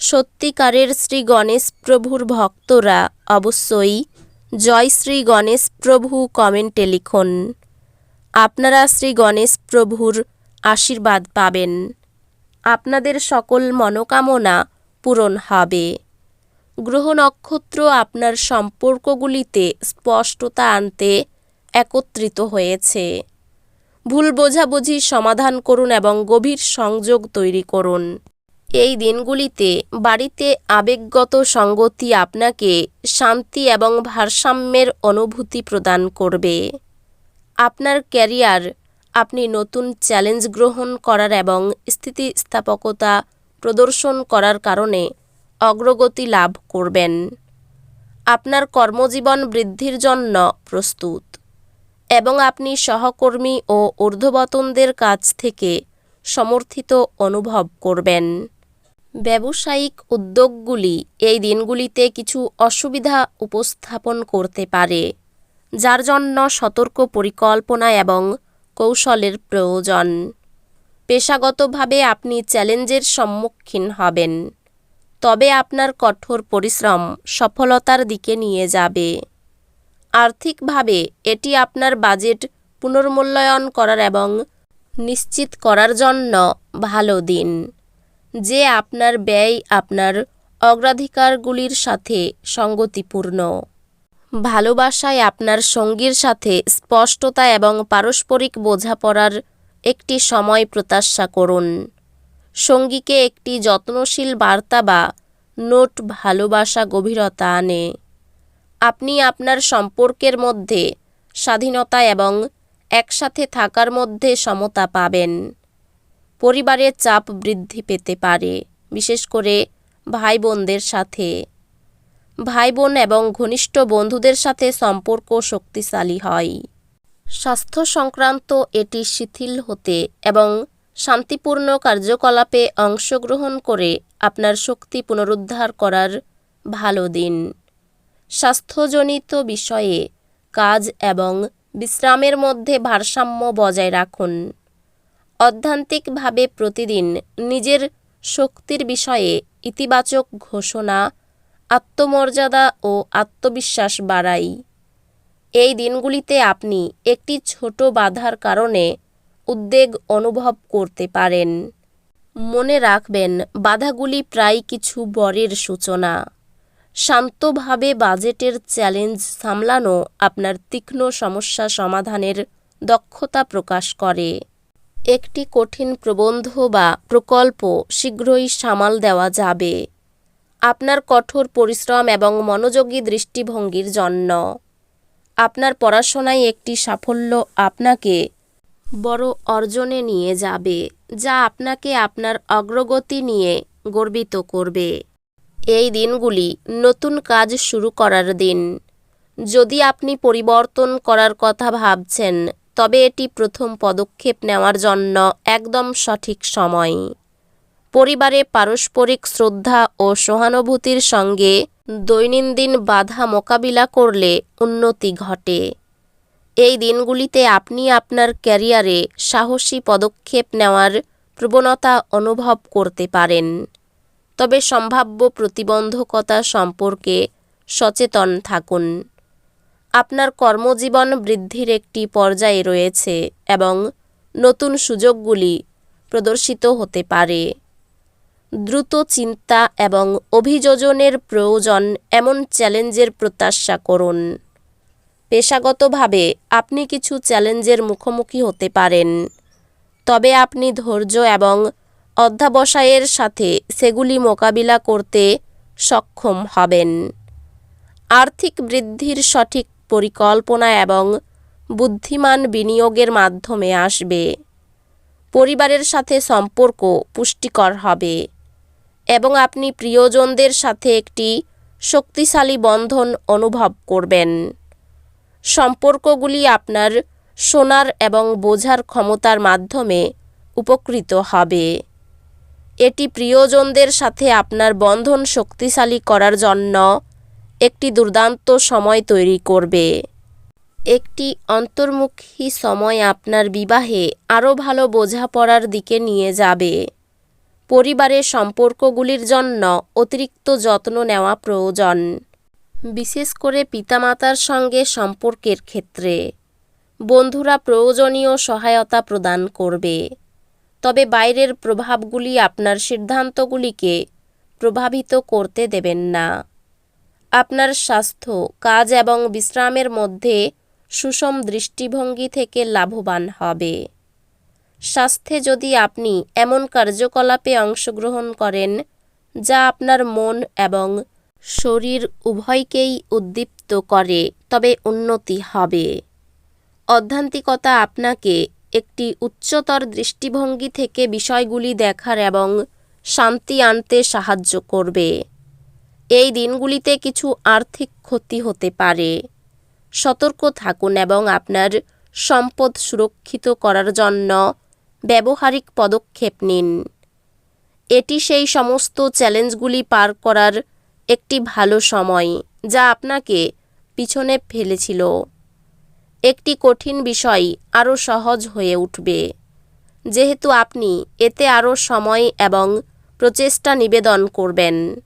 সত্যিকারের শ্রী গণেশ প্রভুর ভক্তরা অবশ্যই জয় শ্রী গণেশ প্রভু কমেন্টে লিখুন। আপনারা শ্রী গণেশ প্রভুর আশীর্বাদ পাবেন। আপনাদের সকল মনোকামনা পূরণ হবে। গ্রহ নক্ষত্র আপনার সম্পর্কগুলিতে স্পষ্টতা আনতে একত্রিত হয়েছে। ভুল বোঝাবুঝি সমাধান করুন এবং গভীর সংযোগ তৈরি করুন। এই দিনগুলিতে বাড়িতে আবেগগত সঙ্গতি আপনাকে শান্তি এবং ভারসাম্যের অনুভূতি প্রদান করবে। আপনার ক্যারিয়ার, আপনি নতুন চ্যালেঞ্জ গ্রহণ করার এবং স্থিতিস্থাপকতা প্রদর্শন করার কারণে অগ্রগতি লাভ করবেন। আপনার কর্মজীবন বৃদ্ধির জন্য প্রস্তুত এবং আপনি সহকর্মী ও ঊর্ধ্ববতনদের কাছ থেকে সমর্থিত অনুভব করবেন। ব্যবসায়িক উদ্যোগগুলি এই দিনগুলিতে কিছু অসুবিধা উপস্থাপন করতে পারে, যার জন্য সতর্ক পরিকল্পনা এবং কৌশলের প্রয়োজন। পেশাগতভাবে আপনি চ্যালেঞ্জের সম্মুখীন হবেন, তবে আপনার কঠোর পরিশ্রম সফলতার দিকে নিয়ে যাবে। আর্থিকভাবে এটি আপনার বাজেট পুনর্মূল্যায়ন করার এবং নিশ্চিত করার জন্য ভালো দিন। যে আপনার ব্যয় আপনার অগ্রাধিকারগুলির সাথে সঙ্গতিপূর্ণ। ভালোবাসায় আপনার সঙ্গীর সাথে স্পষ্টতা এবং পারস্পরিক বোঝাপড়ার একটি সময় প্রত্যাশা করুন। সঙ্গীকে একটি যত্নশীল বার্তা বা নোট ভালোবাসা গভীরতা আনে। আপনি আপনার সম্পর্কের মধ্যে স্বাধীনতা এবং একসাথে থাকার মধ্যে সমতা পাবেন। পরিবারের চাপ বৃদ্ধি পেতে পারে, বিশেষ করে ভাই বোনদের সাথে। ভাই বোন এবং ঘনিষ্ঠ বন্ধুদের সাথে সম্পর্ক শক্তিশালী হয়। স্বাস্থ্য সংক্রান্ত এটি শিথিল হতে এবং শান্তিপূর্ণ কার্যকলাপে অংশগ্রহণ করে আপনার শক্তি পুনরুদ্ধার করার ভালো দিন। স্বাস্থ্যজনিত বিষয়ে কাজ এবং বিশ্রামের মধ্যে ভারসাম্য বজায় রাখুন। অধ্যান্তিকভাবে প্রতিদিন নিজের শক্তির বিষয়ে ইতিবাচক ঘোষণা, আত্মমর্যাদা ও আত্মবিশ্বাস বাড়াই। এই দিনগুলিতে আপনি একটি ছোট বাধার কারণে উদ্বেগ অনুভব করতে পারেন। মনে রাখবেন, বাধাগুলি প্রায় কিছু বরের সূচনা। শান্তভাবে বাজেটের চ্যালেঞ্জ সামলানো আপনার তীক্ষ্ণ সমস্যা সমাধানের দক্ষতা প্রকাশ করে। একটি কঠিন প্রবন্ধ বা প্রকল্প শীঘ্রই সামাল দেওয়া যাবে। আপনার কঠোর পরিশ্রম এবং মনোযোগী দৃষ্টিভঙ্গির জন্য। আপনার পড়াশোনায় একটি সাফল্য আপনাকে বড় অর্জনে নিয়ে যাবে, যা আপনাকে আপনার অগ্রগতি নিয়ে গর্বিত করবে। এই দিনগুলি নতুন কাজ শুরু করার দিন। যদি আপনি পরিবর্তন করার কথা ভাবছেন তবে এটি প্রথম পদক্ষেপ নেওয়ার জন্য একদম সঠিক সময়। পরিবারে পারস্পরিক শ্রদ্ধা ও সহানুভূতির সঙ্গে দৈনন্দিন বাধা মোকাবিলা করলে উন্নতি ঘটে। এই দিনগুলিতে আপনি আপনার ক্যারিয়ারে সাহসী পদক্ষেপ নেওয়ার প্রবণতা অনুভব করতে পারেন। তবে সম্ভাব্য প্রতিবন্ধকতা সম্পর্কে সচেতন থাকুন। আপনার কর্মজীবন বৃদ্ধির একটি পর্যায়ে রয়েছে এবং নতুন সুযোগগুলি প্রদর্শিত হতে পারে। দ্রুত চিন্তা এবং অভিযোজনের প্রয়োজন এমন চ্যালেঞ্জের প্রত্যাশা করুন। পেশাগতভাবে আপনি কিছু চ্যালেঞ্জের মুখোমুখি হতে পারেন। তবে আপনি ধৈর্য এবং অধ্যাবসায়ের সাথে সেগুলি মোকাবিলা করতে সক্ষম হবেন। আর্থিক বৃদ্ধির সঠিক পরিকল্পনা এবং বুদ্ধিমান বিনিয়োগের মাধ্যমে আসবে। পরিবারের সাথে সম্পর্ক পুষ্টিকর হবে এবং আপনি প্রিয়জনদের সাথে একটি শক্তিশালী বন্ধন অনুভব করবেন। সম্পর্কগুলি আপনার শোনার এবং বোঝার ক্ষমতার মাধ্যমে উপকৃত হবে। এটি প্রিয়জনদের সাথে আপনার বন্ধন শক্তিশালী করার জন্য একটি দুর্দান্ত সময় তৈরি করবে। একটি অন্তর্মুখী সময় আপনার বিবাহে আরও ভালো বোঝাপড়ার দিকে নিয়ে যাবে। পরিবারের সম্পর্কগুলির জন্য অতিরিক্ত যত্ন নেওয়া প্রয়োজন, বিশেষ করে পিতামাতার সঙ্গে সম্পর্কের ক্ষেত্রে। বন্ধুরা প্রয়োজনীয় সহায়তা প্রদান করবে। তবে বাইরের প্রভাবগুলি আপনার সিদ্ধান্তগুলিকে প্রভাবিত করতে দেবেন না। আপনার স্বাস্থ্য, কাজ এবং বিশ্রামের মধ্যে সুষম দৃষ্টিভঙ্গি থেকে লাভবান হবে। স্বাস্থ্যে যদি আপনি এমন কার্যকলাপে অংশগ্রহণ করেন, যা আপনার মন এবং শরীর উভয়কেই উদ্দীপ্ত করে, তবে উন্নতি হবে। অধ্যান্তিকতা আপনাকে একটি উচ্চতর দৃষ্টিভঙ্গি থেকে বিষয়গুলি দেখার এবং শান্তি আনতে সাহায্য করবে। এই দিনগুলিতে কিছু আর্থিক ক্ষতি হতে পারে। সতর্ক থাকুন এবং আপনার সম্পদ সুরক্ষিত করার জন্য ব্যবহারিক পদক্ষেপ নিন। এটি সেই সমস্ত চ্যালেঞ্জগুলি পার করার একটি ভালো সময় যা আপনাকে পিছনে ফেলেছিল। একটি কঠিন বিষয় আরও সহজ হয়ে উঠবে। যেহেতু আপনি এতে আরও সময় এবং প্রচেষ্টা নিবেদন করবেন।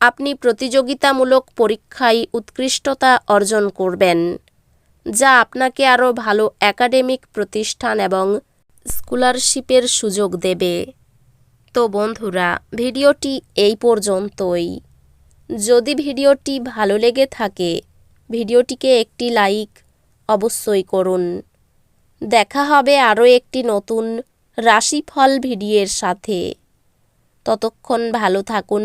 আপনি প্রতিযোগিতামূলক পরীক্ষায় উৎকৃষ্টতা অর্জন করবেন, যা আপনাকে আরও ভালো একাডেমিক প্রতিষ্ঠান এবং স্কলারশিপের সুযোগ দেবে। তো বন্ধুরা, ভিডিওটি এই পর্যন্তই। যদি ভিডিওটি ভালো লেগে থাকে, ভিডিওটিকে একটি লাইক অবশ্যই করুন। দেখা হবে আরও একটি নতুন রাশিফল ভিডিওর সাথে। ততক্ষণ ভালো থাকুন